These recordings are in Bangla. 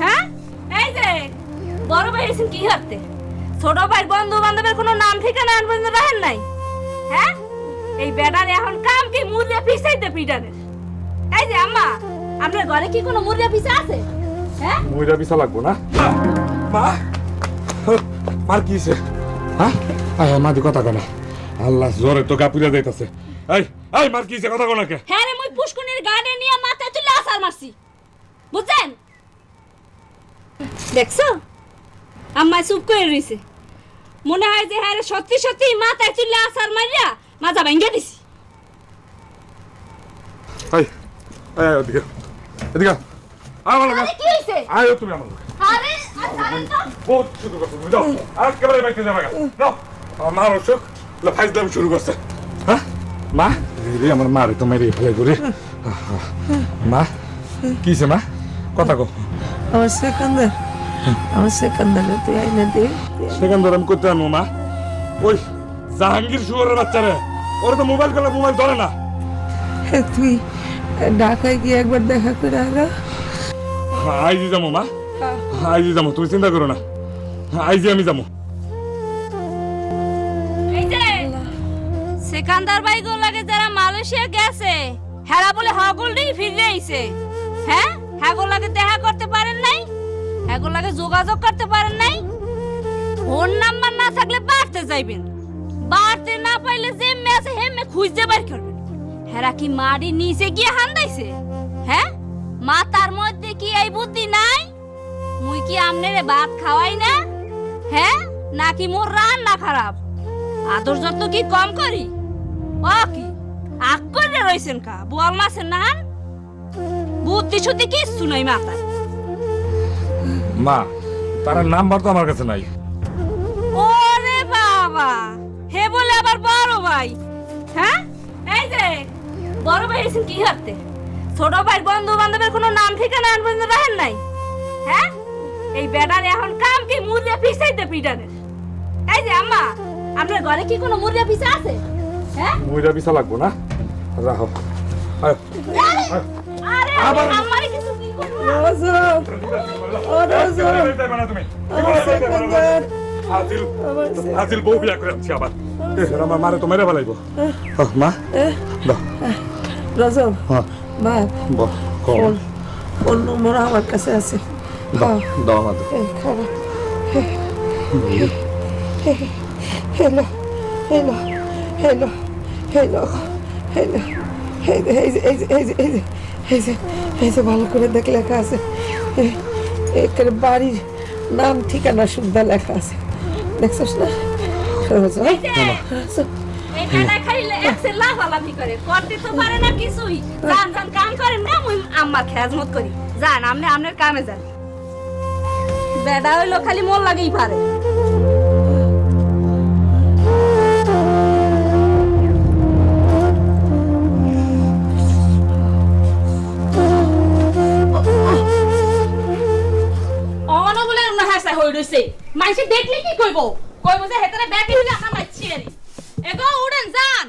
হ্যাঁ? এই যে বড় ভাই এসেছেন কি করতে ছোট ভাই বন্ধু বান্ধবের কোনো নাম ঠিকানা আর পর্যন্ত রাখেন নাই। হ্যাঁ? এই বেটার এখন কাম কি মুরগা পিছাইতে পিটানের এই যে আম্মা আপনার ঘরে কি কোনো মুরগা পিছা আছে? হ্যাঁ? মইরা বিছা লাগবো না। মা মার কি হইছে? হ্যাঁ? আয় মা দি কথা কনা। আল্লাহ জোরে তো গাপুরা যাইতাছে। এই এই মার কি হইছে? কথা কনা কে? হ্যাঁ রে মুই পুষ্কুনির গার্ডেন নিয়ে মাথায় তুলে আসার মারছি। বুঝছেন? দেখছ? আম্মা চুপ করে রইছে। মনে হয় যে হ্যাঁ সত্যি সত্যি মাথায় তুলে আসার মারিয়া মাজা ভেঙে দিছি। এই এই ওদিকে এদিকে আয়। আমার লগে আরে কি হইছে? আয় তুমি আমার লগে আরে আর ছাড়েন তো। বহুত শুরু করছ তুমি যাও। একেবারে বাইতে যাবে যাও। আমার মার অসুখ ফাইজলাম শুরু করছে। হ্যাঁ? মা? রে আমার মারে তো মেরে ফেলে করে মা কিছে মা? কথা কো আমার আমার সেকান্দারে তুই আইনা দে। সেখান আমি করতে আনব মা ওই জাহাঙ্গীর শুয়ারের বাচ্চারে ওরা তো মোবাইল করলে মোবাইল ধরে না। তুই ঢাকায় গিয়ে একবার দেখা করে আগা আইজি যাব মা। আইজি যাব তুমি চিন্তা করো না। আইজি আমি যাব। সেকান্দার ভাই গো লাগে যারা মালয়েশিয়া গেছে হেরা বলে হগলডি ফিরে আইছে। হ্যাঁ? হ্যাগো লাগে দেখা করতে পারেন নাই? লাগে যোগাযোগ করতে পারেন নাই? ফোন নাম্বার না থাকলে বাড়তে যাইবেন। বাড়তে না পাইলে যে মেসে হেমে খুঁজতে বাইর করবেন। হেরা কি মাড়ি নিচে গিয়ে হান্দাইছে? হ্যাঁ? মাথার মধ্যে কি এই বুদ্ধি নাই? মুই কি আমনেরে ভাত খাওয়াই না? হ্যাঁ? নাকি মোর রান্না খারাপ? আদর যত্ন কি কম করি? ও কি? আগ করে রইছেন কা? বোয়াল মাছের নান? বুদ্ধি শুদ্ধি কিচ্ছু নাই মাথায়। মা তার নাম্বার তো আমার কাছে নাই। ওরে বাবা হে বলে আবার বড় ভাই। হ্যাঁ? এই যে বড় ভাই এসেছেন কি করতে? ছোট ভাই বন্ধু বান্ধবের কোনো নাম ঠিকানা আর পর্যন্ত রাখেন নাই? হ্যাঁ? এই বেটার এখন কাম কি মুরগা পিছাইতে পিটানের এই যে আম্মা আপনার ঘরে কি কোনো মুরগা পিছা আছে? হ্যাঁ? মইরা বিছা লাগবো না? রাখো। আয়। আরে আবার- আমি আমারই কিছু কি করব? না। রজব ও রজব তুমি? আমার সেকান্দার হাজিল আমার সে- বউ বিয়া করে আনছি আবার। আমার মারে তো মেরে ফেলাইবো। মা হ্যাঁ বাপ ফোন নম্বর আমার কাছে আছে। খাবার। Hello hello hello hello hello এই যে এই যে এই যে এই যে এই যে ভালো করে দেখ লেখা আছে। এ- এখানে বাড়ির নাম ঠিকানা সুদ্ধা লেখা আছে। দেখছিস না? খালি একসে লাফালাফি করে করতে তো পারে না কিছুই। যান আপনি আপনার কামে যান। বেটা হইল খালি মন লাগেই পারে। না হই রইছে মাইসে দেখলে কি কইব? কইব যে হেতরে ব্যাকি হইলে আমরা মাইছি আরি এগো উড়েন, যান।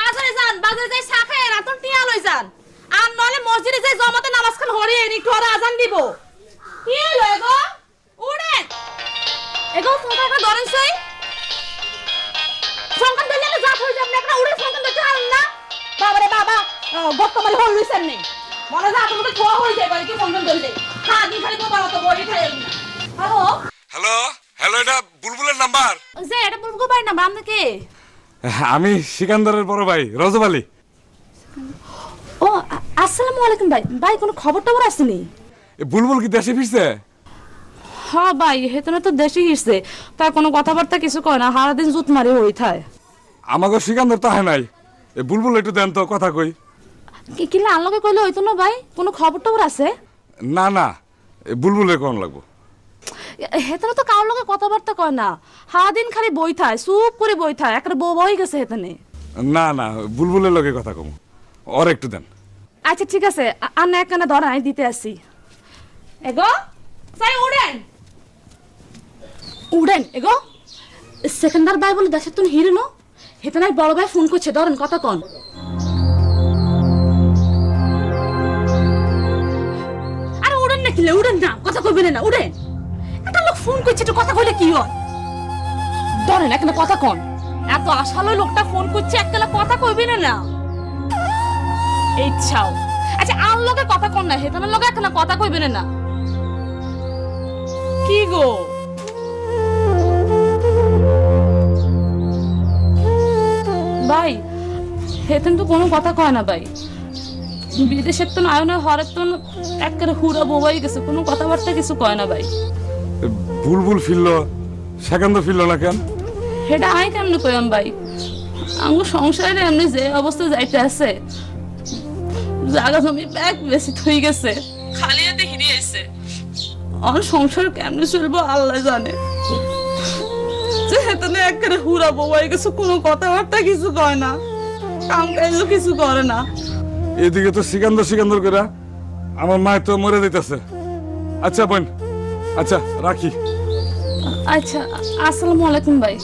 বাজারে যান, বাজারে যাই শাখায় রাতন টিয়া লই যান। আর নলে মসজিদে যাই জমাতে নামাজ খান হরি এনি একটু আর আজান দিব। কি হলো এগো উড়েন। এগো সংখ্যাটা ধরেন সই। সংখ্যান ধরলে না জাত হয়ে যাবে আপনারা উড়ে সংখ্যান ধরতে পারেন না। বাবারে বাবা বর্তমানে হল লইছেন নেই মনে যা তোমাদের খোয়া হয়ে যায় কি সংখ্যান ধরলে। হ্যাঁ দিন খালি তোমার মতো বড়ি খাই হ্যালো হ্যালো হ্যালো এটা বুলবুলের নাম্বার। যে এটা বলব ভাই না বাম কে? আমি সিকান্দারের বড় ভাই রজব আলী। ও আসসালামু আলাইকুম ভাই। ভাই কোনো খবর টবর আসেনি? এ বুলবুল কি দেশে ফিরছে? হ্যাঁ ভাই হেতনে তো দেশে হিসছে তাই কোনো কথাবার্তা কিছু কয় না সারাদিন জুত মারি হই থায় আমাকে সিকান্দার তো হয় নাই। এ বুলবুল একটু দেন তো কথা কই। কি কিলে আনলকে কইলে হইতো না ভাই? কোনো খবর টবর আছে? না না এ বুলবুলের কোন লাগবো? হেতনে তো কারোর লগে কথাবার্তা কয় না। সারাদিন খালি বই থায় চুপ করে বই থায় একটা বউ বই গেছে হেতনে। না না বুলবুলের লগে কথা কম। ওর একটু দেন। আচ্ছা ঠিক আছে আ- আর না একখানা ধরা আমি দিতে আসি। এগো সাই উড়েন। উড়েন এগো। সেকেন্ডার ভাই বলে দেশের তুমি হিরো নো। হেতে বড় ভাই ফোন করছে ধরেন কথা কন। আরে উড়েন নাকি হিলে উড়েন না কথা কইবেন না উড়েন। ফোন করছে একটু কথা কইলে কি হয়? ধরেন একটা কথা কন। এত আশালো লোকটা ফোন করছে একটা কথা কইবি না না? ইচ্ছাও আচ্ছা আর লোকে কথা কন না, হেতানের লোকে একটা কথা কইবে না না? কি গো? ভাই, হেতেন তো কোনো কথা কয় না ভাই। বিদেশের তো আয়নের হরের তো একেবারে হুড়া বোবাই গেছে, কোনো কথাবার্তা কিছু কয় না ভাই। বুলবুল ফিরলো সেকেন্দ ফিরল না কেন? সেটা আই কেমনে কইম ভাই? আমার সংসারে এমনি যে অবস্থা যাইতে আছে জায়গা জমি ব্যাগ বেশি থই গেছে খালি হাতে হিরে আইছে। আমার সংসার কেমনে চলবো আল্লাহ জানে। যেহেতু একেবারে হুরা বউয়াই কিছু কোনো কথাবার্তা কিছু কয় না কাম কাজও কিছু করে না। এদিকে তো সিকান্দর সিকান্দর করে আমার মায়ের তো মরে দিতেছে আচ্ছা বোন আচ্ছা রাখি। আচ্ছা আসসালামু আলাইকুম ভাই।